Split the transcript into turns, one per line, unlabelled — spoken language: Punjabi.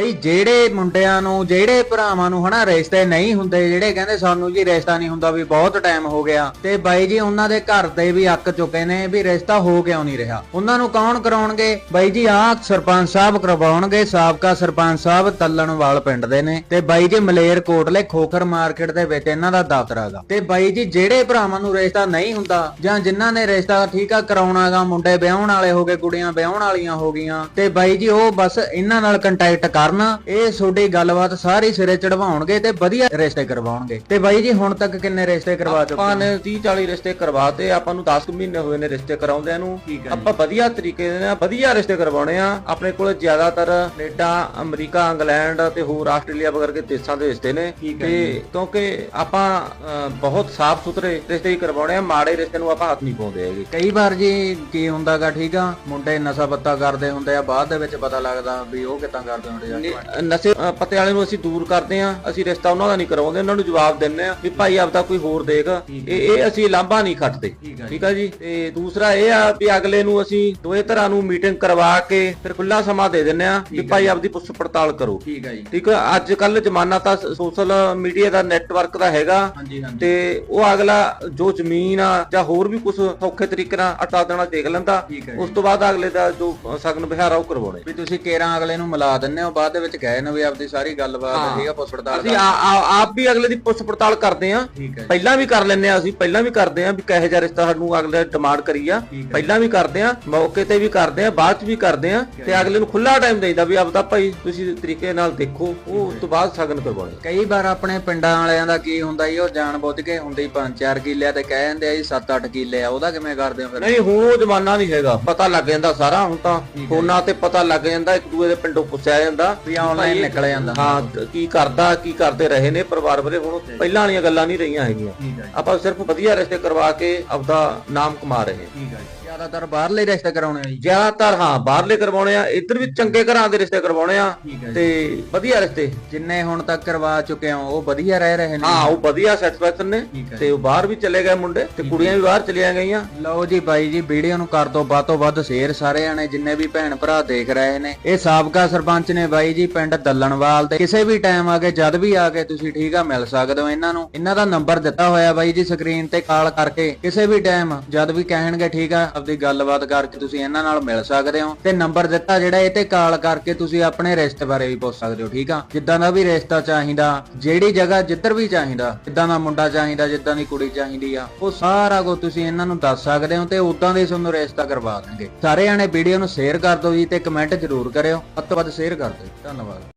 ਬਈ ਜਿਹੜੇ ਮੁੰਡਿਆਂ ਨੂੰ, ਜਿਹੜੇ ਭਰਾਵਾਂ ਨੂੰ ਹਨਾ ਰਿਸ਼ਤੇ ਨਹੀਂ ਹੁੰਦੇ, ਜਿਹੜੇ ਕਹਿੰਦੇ ਸਾਨੂੰ ਜੀ ਰਿਸ਼ਤਾ ਨਹੀਂ ਹੁੰਦਾ ਵੀ ਬਹੁਤ ਟਾਈਮ ਹੋ ਗਿਆ, ਤੇ ਬਾਈ ਜੀ ਉਹਨਾਂ ਦੇ ਘਰ ਦੇ ਵੀ ਅੱਕ ਚੁੱਕੇ ਨੇ ਵੀ ਰਿਸ਼ਤਾ ਹੋ ਕਿਉਂ ਨਹੀਂ ਰਿਹਾ। ਉਹਨਾਂ ਨੂੰ ਕੌਣ ਕਰਾਉਣਗੇ? ਬਾਈ ਜੀ ਆਹ ਸਰਪੰਚ ਸਾਹਿਬ ਕਰਵਾਉਣਗੇ, ਸਾਬਕਾ ਸਰਪੰਚ ਸਾਹਿਬ ਤੱਲਣਵਾਲ ਪਿੰਡ ਦੇ ਨੇ, ਤੇ ਬਾਈ ਜੀ ਮਲੇਰ ਕੋਟਲੇ ਖੋਖਰ ਮਾਰਕੀਟ ਦੇ ਵਿੱਚ ਇਹਨਾਂ ਦਾ ਦਫ਼ਤਰ ਹੈਗਾ। ਤੇ ਬਾਈ ਜੀ ਜਿਹੜੇ ਭਰਾਵਾਂ ਨੂੰ ਰਿਸ਼ਤਾ ਨਹੀਂ ਹੁੰਦਾ, ਜਾਂ ਜਿਨ੍ਹਾਂ ਨੇ ਰਿਸ਼ਤਾ ਠੀਕ ਆ ਕਰਾਉਣਾਗਾ ਮੁੰਡੇ ਵਿਆਹਣ ਵਾਲੇ ਹੋ ਗਏ, ਕੁੜੀਆਂ ਵਿਆਹਣ ਵਾਲੀਆਂ ਹੋ ਗਈਆਂ, ਤੇ ਬਾਈ ਜੀ ਉਹ ਬਸ ਇਹਨਾਂ ਨਾਲ ਕੰਟੈਕਟ ਕਰਨ ਇਹ ਤੁਹਾਡੀ ਗੱਲਬਾਤ ਸਾਰੀ ਸਿਰੇ ਚੜਵਾਉਣਗੇ ਤੇ ਵਧੀਆ ਰਿਸ਼ਤੇ ਕਰਵਾਉਣਗੇ। ਤੇ ਬਾਈ ਜੀ ਹੁਣ ਤੱਕ ਕਿੰਨੇ ਰਿਸ਼ਤੇ ਕਰਵਾ ਚੁੱਕੇ
ਆਪਾਂ ਨੇ? 30 40 ਰਿਸ਼ਤੇ ਕਰਵਾਤੇ ਆਪਾਂ ਨੂੰ 10 ਕੁ ਮਹੀਨੇ ਹੋਏ ਨੇ ਰਿਸ਼ਤੇ ਕਰਾਉਂਦਿਆਂ ਨੂੰ। ਆਪਾਂ ਵਧੀਆ ਤਰੀਕੇ ਦੇ ਨਾਲ ਵਧੀਆ ਰਿਸ਼ਤੇ ਕਰਵਾਉਣੇ ਆ। ਆਪਣੇ ਕੋਲ ਜ਼ਿਆਦਾਤਰ ਕੈਨੇਡਾ ਅਮਰੀਕਾ ਇੰਗਲੈਂਡ ਤੇ ਹੋਰ ਆਸਟ੍ਰੇਲੀਆ ਵਗੈਰੇ ਦੇ ਦੇਸ਼ਾਂ ਦੇ ਰਿਸ਼ਤੇ ਨੇ। ਤੇ ਕਿਉਂਕਿ ਆਪਾਂ ਬਹੁਤ ਸਾਫ਼ ਸੁਥਰੇ ਰਿਸ਼ਤੇ ਹੀ ਕਰਵਾਉਣੇ ਆ। ਮਾੜੇ ਰਿਸ਼ਤੇ ਨੂੰ ਆਪਾਂ ਹੱਥ ਨਹੀਂ ਪਾਉਂਦੇ ਹੈਗੇ।
ਕਈ ਵਾਰ ਜੀ ਕੀ ਹੁੰਦਾਗਾ ਠੀਕ ਆ? ਮੁੰਡੇ ਨਸ਼ਾ ਪੱਤਾ ਕਰਦੇ ਹੁੰਦੇ ਆ ਬਾਅਦ ਦੇ ਵਿੱਚ ਪਤਾ ਲੱਗਦਾ ਵੀ ਉਹ ਕਿਦਾਂ ਕਰਦੇ ਹੁੰਦੇ ਆ
ਨਸ਼ੇ ਅ, ਪੱਤੇ ਵਾਲੇ ਨੂੰ ਅਸੀਂ ਦੂਰ ਕਰਦੇ ਆ ਅਸੀਂ ਰਿਸ਼ਤਾ ਉਹਨਾਂ ਦਾ ਨਹੀਂ ਕਰਵਾਉਂਦੇ ਉਹਨਾਂ ਨੂੰ ਜਵਾਬ ਦਿੰਨੇ ਆ ਵੀ ਭਾਈ ਆਪਦਾ ਕੋਈ ਹੋਰ ਦੇਖ। ਇਹ ਇਹ ਅਸੀਂ ਲਾਂਭਾ ਨਹੀਂ ਖੱਟਦੇ। ਠੀਕ ਆ ਜੀ। ਤੇ ਦੂਸਰਾ ਇਹ ਆ ਵੀ ਅਗਲੇ ਨੂੰ ਅਸੀਂ ਦੋਏ ਤਰ੍ਹਾਂ ਨੂੰ ਮੀਟਿੰਗ ਕਰਵਾ ਕੇ ਫਿਰ ਖੁੱਲਾ ਸਮਾਂ ਦੇ ਦਿੰਨੇ ਆ ਵੀ ਭਾਈ ਆਪਦੀ ਪੁੱਛ ਪੜਤਾਲ ਕਰੋ।
ਠੀਕ ਆ ਜੀ।
ਠੀਕ ਆ? ਅੱਜ ਕੱਲ ਜ਼ਮਾਨਾ ਤਾਂ ਸੋਸ਼ਲ ਮੀਡੀਆ ਦਾ ਨੈਟਵਰਕ ਦਾ ਹੈਗਾ।
ਹਾਂਜੀ ਹਾਂਜੀ।
ਤੇ ਉਹ ਅਗਲਾ ਜੋ ਜ਼ਮੀਨ ਆ ਜਾਂ ਹੋਰ ਵੀ ਕੁਝ ਸੌਖੇ ਤਰੀਕੇ ਨਾਲ ਅਟਾ ਦੇਣਾ ਦੇਖ ਲੈਂਦਾ।
ਠੀਕ ਹੈ
ਉਸ ਤੋਂ ਬਾਅਦ ਅਗਲੇ ਦਾ ਜੋ ਸਗਨ ਵਿਹਾਰ ਆ ਉਹ ਕਰਵਾਉਣੇ।
ਵੀ ਤੁਸੀਂ ਕੇਰਾਂ ਅਗਲੇ ਨੂੰ ਮਿਲਾ ਦਿੰਦੇ ਹੋ ਬਾਅਦ ਦੇ ਵਿੱਚ ਗਏ ਨੇ ਵੀ ਆਪਦੀ ਸਾਰੀ ਗੱਲਬਾਤ ਠੀਕ ਆ ਪੁੱਛ ਪੜਤਾਲ
ਅਸੀਂ ਆ- ਆ- ਆਪ ਵੀ ਅਗਲੇ ਦੀ ਪੁੱਛ ਪੜਤਾਲ ਕਰਦੇ ਆ ਪਹਿਲਾਂ ਵੀ ਕਰ ਲੈਂਦੇ ਆ ਅਸੀਂ ਪਹਿਲਾਂ ਵੀ ਕਰਦੇ ਆ ਵੀ ਕਹੇ ਜਿਹਾ ਰਿਸ਼ਤਾ ਸਾਨੂੰ ਅਗਲੇ ਡਿਮਾਂਡ ਕਰੀ ਆ। ਪਹਿਲਾਂ ਵੀ ਕਰਦੇ ਆ ਮੌਕੇ ਤੇ ਵੀ ਕਰਦੇ ਆ ਬਾਅਦ ਚ ਵੀ ਕਰਦੇ ਆ ਤੇ ਅਗਲੇ ਨੂੰ ਖੁੱਲਾ ਟਾਈਮ ਦੇਈਦਾ ਵੀ ਆਪਦਾ ਭਾਈ ਤੁਸੀਂ ਤਰੀਕੇ ਨਾਲ ਦੇਖੋ ਉਹ ਉਸ ਤੋਂ ਬਾਅਦ ਸਗਨ ਕਰਵਾਉਣੇ।
ਕਈ ਵਾਰ ਆਪਣੇ ਪਿੰਡਾਂ ਵਾਲਿਆਂ ਦਾ ਕੀ ਹੁੰਦਾ ਜੀ ਉਹ ਜਾਣ ਬੁੱਝ ਕੇ ਹੁੰਦੇ ਹੀ ਪੰਜ ਚਾਰ ਕਿੱਲੇ ਆ ਤੇ ਕਹਿ ਜਾਂਦੇ ਆ ਜੀ 7-8 ਕਿੱਲੇ ਆ ਉਹਦਾ ਕਿਵੇਂ ਕਰਦੇ ਹੋ ਫਿਰ?
ਨਹੀਂ ਹੁਣ ਉਹ ਜ਼ਮਾਨਾ ਨਹੀਂ ਹੈਗਾ ਪਤਾ ਲੱਗ ਜਾਂਦਾ ਸਾਰਾ ਹੁਣ ਤਾਂ। ਫੋਨਾਂ ਤੇ ਪਤਾ ਲੱਗ ਜਾਂਦਾ ਇੱਕ ਦੂਏ ਦੇ ਪਿੰਡੋਂ ਪੁੱਛਿਆ ਜਾਂਦਾ।
ਵੀ ਆਨਲਾਈਨ ਨਿਕਲ ਜਾਂਦਾ।
ਹਾਂ ਕੀ ਕਰਦਾ ਕੀ ਕਰਦੇ ਰਹੇ ਨੇ ਪਰਿਵਾਰ ਬਾਰੇ ਹੁਣ ਪਹਿਲਾਂ ਵਾਲੀਆਂ ਗੱਲਾਂ ਨਹੀਂ ਰਹੀਆਂ ਹੈਗੀਆਂ। ਆਪਾਂ ਸਿਰਫ ਵਧੀਆ ਰਿਸ਼ਤੇ ਕਰਵਾ ਕੇ ਆਪਦਾ ਨਾਮ ਕਮਾ ਰਹੇ ਹਾਂ।
ਠੀਕ ਹੈ ਜ਼ਿਆਦਾਤਰ ਬਾਹਰਲੇ ਰਿਸ਼ਤੇ ਕਰਾਉਣੇ ਆ ਜੀ।
ਜ਼ਿਆਦਾਤਰ ਹਾਂ ਬਾਹਰਲੇ ਕਰਵਾਉਣੇ ਆ ਇੱਧਰ ਵੀ ਚੰਗੇ ਘਰਾਂ ਦੇ ਰਿਸ਼ਤੇ ਕਰਵਾਉਣੇ ਆ
ਠੀਕ ਹੈ
ਤੇ ਵਧੀਆ ਰਿਸ਼ਤੇ।
ਜਿੰਨੇ ਹੁਣ ਤੱਕ ਕਰਵਾ ਚੁੱਕੇ ਹੋ ਉਹ ਵਧੀਆ ਰਹਿ ਰਹੇ ਨੇ।
ਹਾਂ ਉਹ ਵਧੀਆ ਸੈਟੀਸਫੈਕਸ਼ਨ ਨੇ
ਠੀਕ ਹੈ।
ਤੇ ਉਹ ਬਾਹਰ ਵੀ ਚਲੇ ਗਏ ਮੁੰਡੇ ਤੇ ਕੁੜੀਆਂ ਵੀ ਬਾਹਰ ਚਲੀਆਂ ਗਈਆਂ।
ਲਓ ਜੀ ਬਾਈ ਜੀ ਵੀਡੀਓ ਨੂੰ ਕਰ ਦੋ ਵੱਧ ਤੋਂ ਵੱਧ ਸ਼ੇਅਰ ਸਾਰੇ ਜਾਣੇ ਜਿੰਨੇ ਵੀ ਭੈਣ ਭਰਾ ਦੇਖ ਰਹੇ ਨੇ। ਇਹ ਸਾਬਕਾ ਸਰਪੰਚ ਨੇ ਬਾਈ ਜੀ ਪਿੰਡ ਦੱਲਣਵਾਲ ਦੇ। ਕਿਸੇ ਵੀ ਟਾਈਮ ਆ ਕੇ ਜਦ ਵੀ ਆ ਕੇ ਤੁਸੀਂ ਠੀਕ ਆ ਮਿਲ ਸਕਦੇ ਹੋ ਇਹਨਾਂ ਨੂੰ। ਇਹਨਾਂ ਦਾ ਨੰਬਰ ਦਿੱਤਾ ਹੋਇਆ ਬਾਈ ਜੀ ਸਕਰੀਨ ਤੇ ਕਾਲ ਕਰਕੇ। ਕਿਸੇ ਵੀ ਟਾਈਮ ਜਦ ਵੀ ਕਹਿਣਗੇ ਠੀਕ ਆ ਆਪਦੀ ਗੱਲਬਾਤ ਕਰਕੇ ਤੁਸੀਂ ਇਹਨਾਂ ਨਾਲ ਮਿਲ ਸਕਦੇ ਹੋ ਤੇ ਨੰਬਰ ਦਿੱਤਾ ਜਿਹੜਾ ਇਹ ਤੇ ਕਾਲ ਕਰਕੇ ਤੁਸੀਂ ਆਪਣੇ ਰਿਸ਼ਤੇ ਬਾਰੇ ਵੀ ਪੁੱਛ ਸਕਦੇ ਹੋ, ਠੀਕ ਆ? ਜਿੱਦਾਂ ਦਾ ਵੀ ਰਿਸ਼ਤਾ ਚਾਹੀਦਾ, ਜਿਹੜੀ ਜਗ੍ਹਾ ਜਿੱਧਰ ਵੀ ਚਾਹੀਦਾ, ਜਿੱਦਾਂ ਦਾ ਮੁੰਡਾ ਚਾਹੀਦਾ, ਜਿੱਦਾਂ ਦੀ ਕੁੜੀ ਚਾਹੀਦੀ ਆ, ਉਹ ਸਾਰਾ ਕੁਝ ਤੁਸੀਂ ਇਹਨਾਂ ਨੂੰ ਦੱਸ ਸਕਦੇ ਹੋ ਤੇ ਉਦਾਂ ਦੇ ਤੁਹਾਨੂੰ ਰਿਸ਼ਤਾ ਕਰਵਾ ਦੇਣਗੇ। ਸਾਰੇ ਜਾਣੇ ਵੀਡੀਓ ਨੂੰ ਸ਼ੇਅਰ ਕਰ ਦਿਓ ਜੀ ਤੇ ਕਮੈਂਟ ਜ਼ਰੂਰ ਕਰਿਓ। ਵੱਧ ਤੋਂ ਵੱਧ ਸ਼ੇਅਰ ਕਰ ਦਿਓ ਧੰਨਵਾਦ।